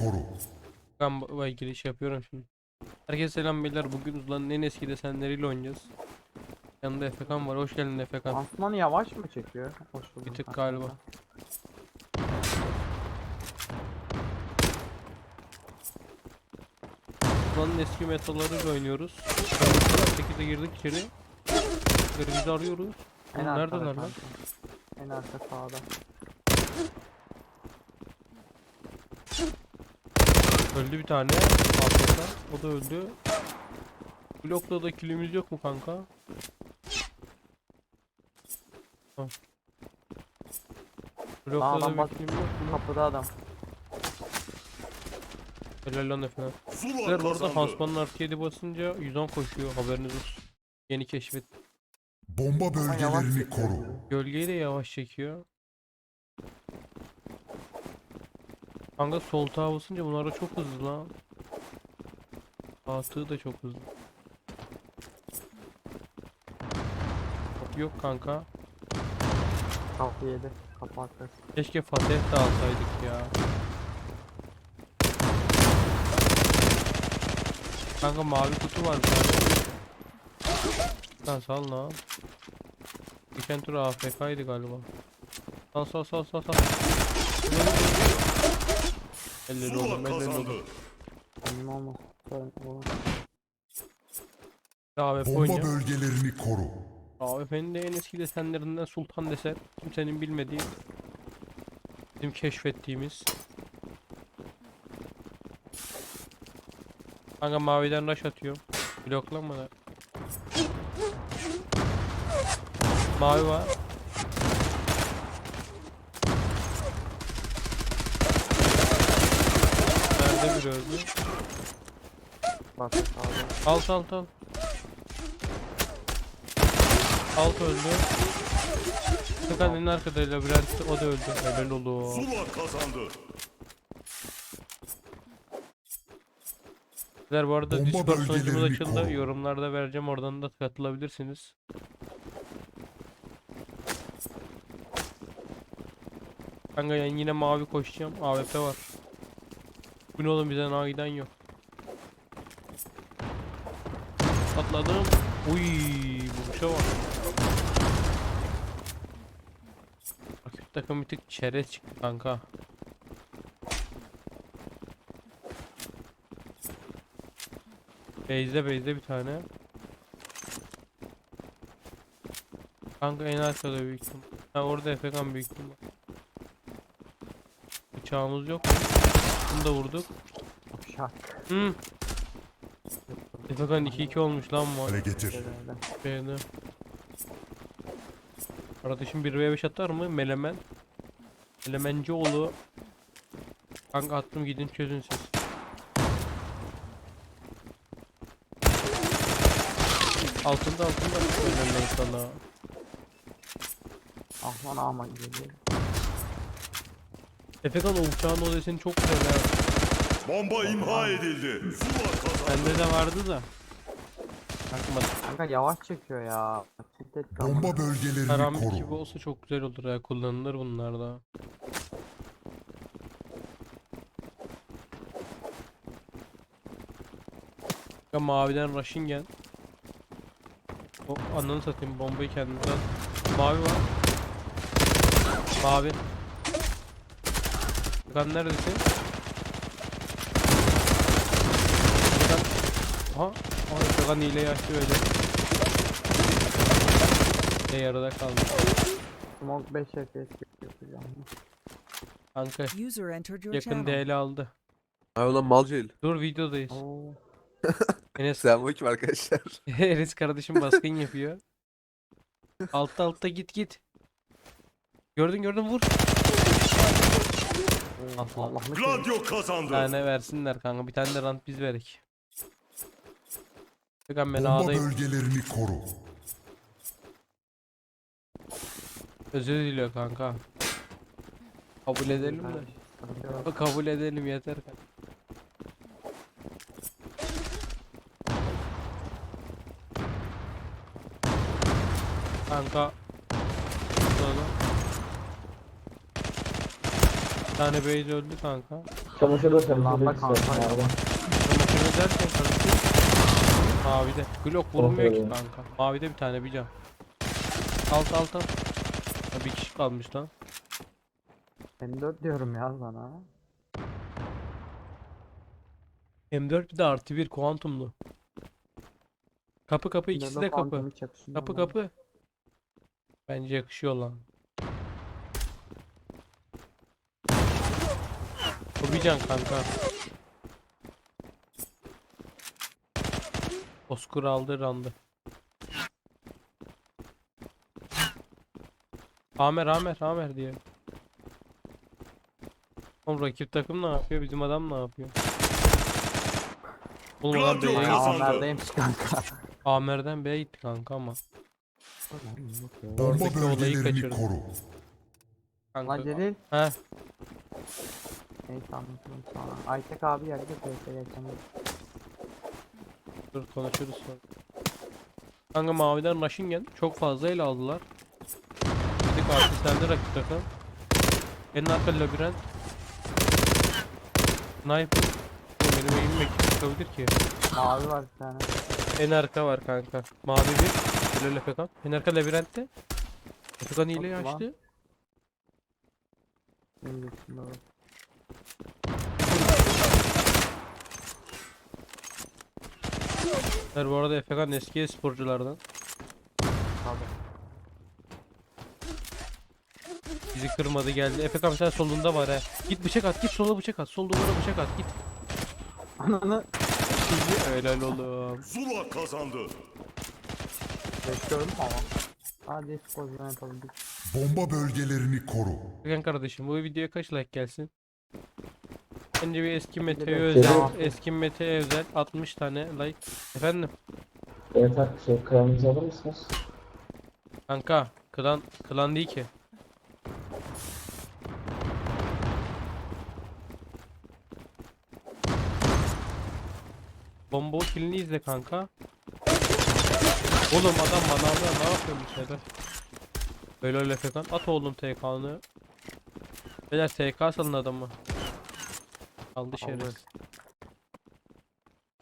Koru. Ben bu giriş yapıyorum şimdi. Herkese selam beyler. Bugün Uzlan'ın en eski desenleriyle oynayacağız. Yanında Efekan var. Hoş geldin Efekan. Lansmanı yavaş mı çekiyor? Hoş bulduk Bir tık galiba. Uzlan'ın eski metalarıyla oynuyoruz. 8'e girdik içeri. Bizi arıyoruz. En arkada neredeler lan? En arka sağda. Öldü bir tane. Altında. O da öldü. Blokta da kilimiz yok mu kanka? Ha. Aa, da bir bak. kilim yok mu? Kapıda adam. Helal lan efendim. Sizler kazandı. Hansman'ın 7 basınca 110 koşuyor haberiniz olsun. Yeni keşfet. Bomba bölgelerini koru. Gölgeyi de yavaş çekiyor. Kanka sol tağa basınca bunlar da çok hızlı lan. Sağ tığı da çok hızlı. Yok kanka. Kapı yedi. Kapı arkası. Keşke Fatih de alsaydık ya. Kanka mavi kutu var bir. Lan sal lan. Geçen tur AFK'ydı galiba. Sal sal sal sal sal. Elleri oğlum elleri oğlum. Benim olur. AWP Bomba oynuyor. bölgelerini koru. AWP'nin de en eski desenlerinden Sultan desen. Kimsenin bilmediği. Bizim keşfettiğimiz. Kanka maviden rush atıyor. Bloklanma da. Mavi var. Nerede bir öldü? Bak. Alt alt alt. Alt öldü. Tıkanın arkada labirent o da öldü. Helal oldu. Zula kazandı. Sizler bu arada Bomba Discord sunucumuz bölgelerini açıldı. koru. Yorumlarda vereceğim oradan da katılabilirsiniz. Kanka ben yine mavi koşacağım. AWP var. Bu ne oğlum bize nagiden yok. Atladım. Uy, vuruşa bak. Rakip takım bir tık çerez çıktı kanka. Base'de base'de bir tane. Kanka en arkada büyük ihtimal. Ha orada Efekan büyük ihtimal. Bıçağımız yok mu? Bunu da vurduk. Şak. Hı. Efekan 2-2 olmuş lan bu. Hale getir. Şeyde. Kardeşim 1v5 atar mı? Melemen. Melemencioğlu. Kanka attım gidin çözün siz. Altında altında Helal sana. Ah lan ama geliyor. Efekan o uçağın o deseni çok güzel ha. Bomba imha edildi. Zula kazandı. Bende de vardı da. Bakmadım. Kanka yavaş çekiyor ya. Etti ama. Bomba bölgelerini Karambit gibi koru. olsa çok güzel olur ya kullanılır bunlar da. Ya maviden Rushingen. O ananı satayım bombayı kendimden. Mavi var. Mavi. Kan neredesin? Kan. Aha. Aha Kan hileyi açtı böyle. Ne yarıda kaldı. Smoke 5 FPS yapacağım. Kanka User entered your yakın channel. DL aldı. Ay ulan malcayıl. Dur videodayız. Oo. Enes Selamünaleyküm arkadaşlar. Enes kardeşim baskın yapıyor. Altta altta git git. Gördün gördün vur. Allah. Gladio Bir kazandı. tane versinler kanka. Bir tane de rant biz verek. Bakın ben Bomba ağdayım. bölgelerini koru. Özür diliyor kanka. Kabul edelim de. Sıkıntı yok. Kabul edelim yeter kanka. Kanka. Burada da. Bir tane base öldü kanka. Çamaşır da çamaşır Lamba kanka. Çamaşırı derken kardeşim. Mavide. Glock vurmuyor ki kanka. Mavide bir tane bir can. Alt alt alt. Ha, bir kişi kalmış lan. M4 diyorum ya sana. M4 bir de artı bir kuantumlu. Kapı kapı ikisi M4 de kapı. Kapı kapı. Bence yakışıyor lan. Bu bir can kanka. Oskur aldı randı. Amer Amer Amer diye. Oğlum rakip takım ne yapıyor? Bizim adam ne yapıyor? Oğlum adam B'ye gitti. Amer'deymiş kanka. Amer'den B'ye gitti kanka ama. Bomba Oradaki olayı bölgelerini kaçırdı. koru. Kanka. Lan Celil. He. Neyse anlatırım sonra. Aytek abi geldi TS geçen. Dur konuşuruz sonra. Kanka maviden Rushingen çok fazla ele aldılar. Dedik artık sende rakip takım. En arka labirent. Sniper. Benim eğimim ekip çıkabilir ki. Mavi var bir tane. En arka var kanka. Mavi bir. Böyle Efekan. En arka labirentte. Efekan hileyi açtı. Benim içinde var. Her bu arada Efekan eski sporculardan. Tabii. Bizi kırmadı geldi. Efekan sen solunda var he. Git bıçak at. Git sola bıçak at. Sol duvara bıçak at. Git. Ananı. Bizi helal oğlum. Zula kazandı. Bekliyorum ama. Hadi pozisyon yapalım. Bomba bölgelerini koru. Efekan kardeşim bu videoya kaç like gelsin? Bence bir eski Mete'ye özel, eski Mete'ye özel 60 tane like. Efendim Evet abi şey kremimizi alır mısınız? kanka klan klan değil ki. Bomba kilini izle kanka. Oğlum adam manavda ne yapıyor bu sefer? Böyle öyle Efekan at oğlum TK'nı. Beyler TK salın adamı. Aldı şerefsiz.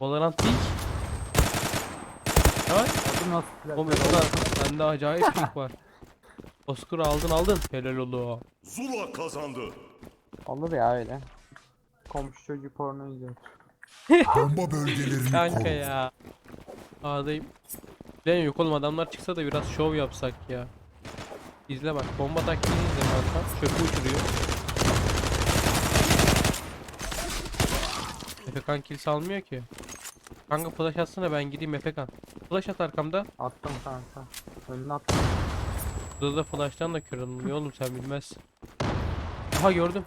Valorant değil. Ha? Adı nasıl silah? Oğlum Efekan sende acayip ping var. Oscar aldın aldın. Helal oldu. Zula kazandı. Olur ya öyle. Komşu çocuğu porno izliyor. Bomba bölgelerini Kanka ya. Ağdayım. Lan yok oğlum adamlar çıksa da biraz şov yapsak ya. İzle bak bomba taktiğini izle kanka. Çöpü uçuruyor. Efekan kill salmıyor ki. Kanka flash atsana ben gideyim Efekan. Flash at arkamda. Attım kanka. Önüne attım. Burada da flash'tan da kör alınmıyor oğlum sen bilmezsin. Aha gördüm.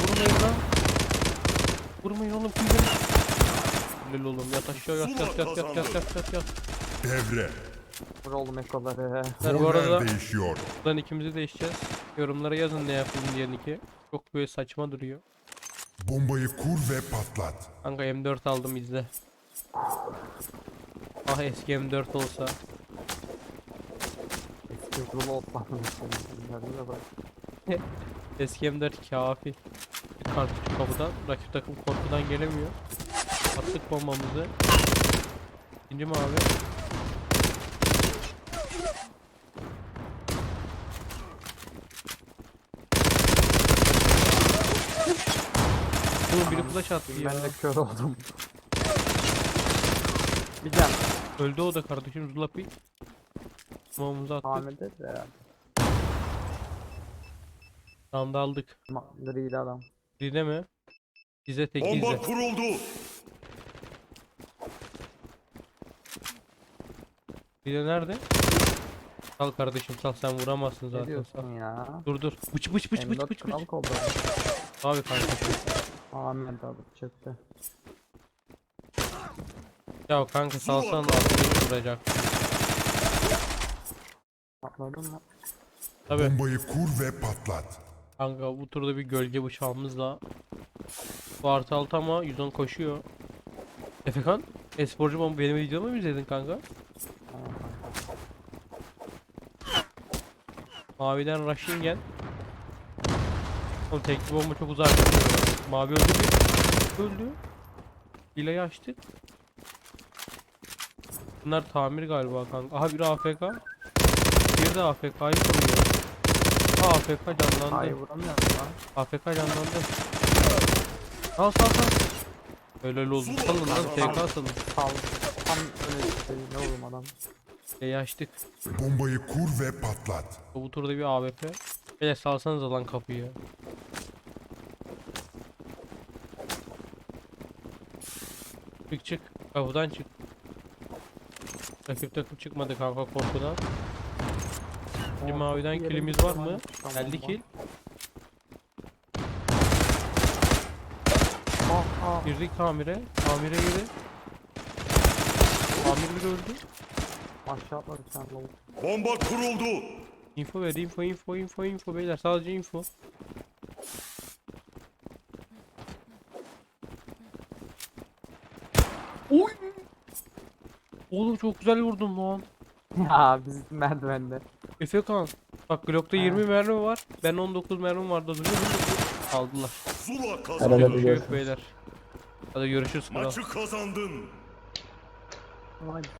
Vurmayın lan. Vurmayın oğlum kim beni? Helal oğlum yat aşağı yat yat yat yat yat yat yat yat. Devre. Vur oğlum ekoları. Ver bu arada Roller değişiyor. buradan ikimizi değişeceğiz. Yorumlara yazın ne yapalım diyen iki. Çok böyle saçma duruyor. Bombayı kur ve patlat. Kanka M4 aldım izle. Ah eski M4 olsa. Eski rulu otlanmış. Bunları da bak. Eski M4 kafi. Kartuş kapıdan. Rakip takım korkudan gelemiyor. Attık bombamızı. İkinci mavi. Oğlum biri flash attı ya. Ben de kör oldum. Bir can. Öldü o da kardeşim Zulapi. Bombamızı attık. Tamam ederiz herhalde. Round aldık. Ma grili adam. Dide mi? Bize tek Bomba izle. kuruldu. Dide nerede? Sal kardeşim sal sen vuramazsın Ne zaten sal. diyorsun ya? Dur dur. Bıç bıç bıç bıç M4 bıç kral bıç. Abi kardeşim. Ahmet alıp çıktı. Ya kanka salsan altını vuracak. Atladın mı? Tabi Bombayı kur ve patlat. kanka bu turda bir gölge bıçağımızla. Bu artı altı ama 110 koşuyor. Efekan esporcu bomba benim videomu mu izledin kanka? Maviden Rushingen. Oğlum tekli bomba çok gidiyor. Mavi öldü bir. Öldü. Hileyi açtık. Bunlar tamir galiba kanka. Aha biri AFK. Bir de AFK'yı koruyor. Aha AFK canlandı. Ay vuramıyorum lan. AFK canlandı. Sal sal sal. Helal olsun. Salın lan. TK salın. Sal. Tam öyle şey. Ne oğlum adam. Hileyi açtık. Bombayı kur ve patlat. Bu turda bir AWP. Beyler salsanıza lan kapıyı. Çık çık. Kapıdan çık. Rakip takım çıkmadı kanka korkudan. Bir Oo, maviden kilimiz var mı? Tamam, Geldi var. kill. Ah ah. Girdik tamire. Tamire girdi. Tamir bir öldü. Aşağı atladı sen. Bomba kuruldu. Info ver info info info info beyler sadece info. Oy! Oğlum çok güzel vurdum lan. Ya biz merdivende. Efekan. Bak Glock'ta Ha. 20 mermi var. Ben 19 mermim vardı önce. Aldılar. Zula olsun. Bir görüşürüz. beyler. Hadi görüşürüz kral. Maçı kazandın. Vay